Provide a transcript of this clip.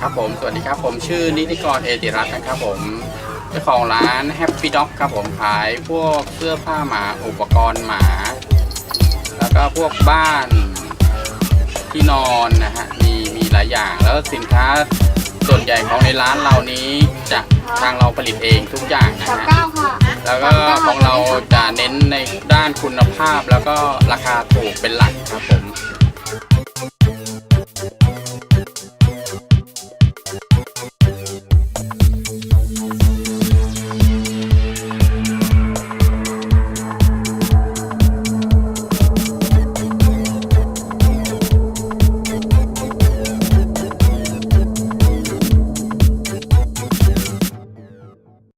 ครับผม สวัสดีครับผมชื่อนิติกรเอติรัตน์นะครับผมเจ้าของร้าน Happy Dog ครับผมขายพวกเสื้อผ้าหมาอุปกรณ์หมา แล้วก็พวกบ้านที่นอนนะฮะมีมีหลายอย่างแล้วสินค้าส่วนใหญ่ของในร้านเรานี้จะทางเราผลิตเองทุกอย่างนะฮะแล้วก็ของเราจะเน้นในด้านคุณภาพแล้วก็ราคาถูกเป็นหลักครับผม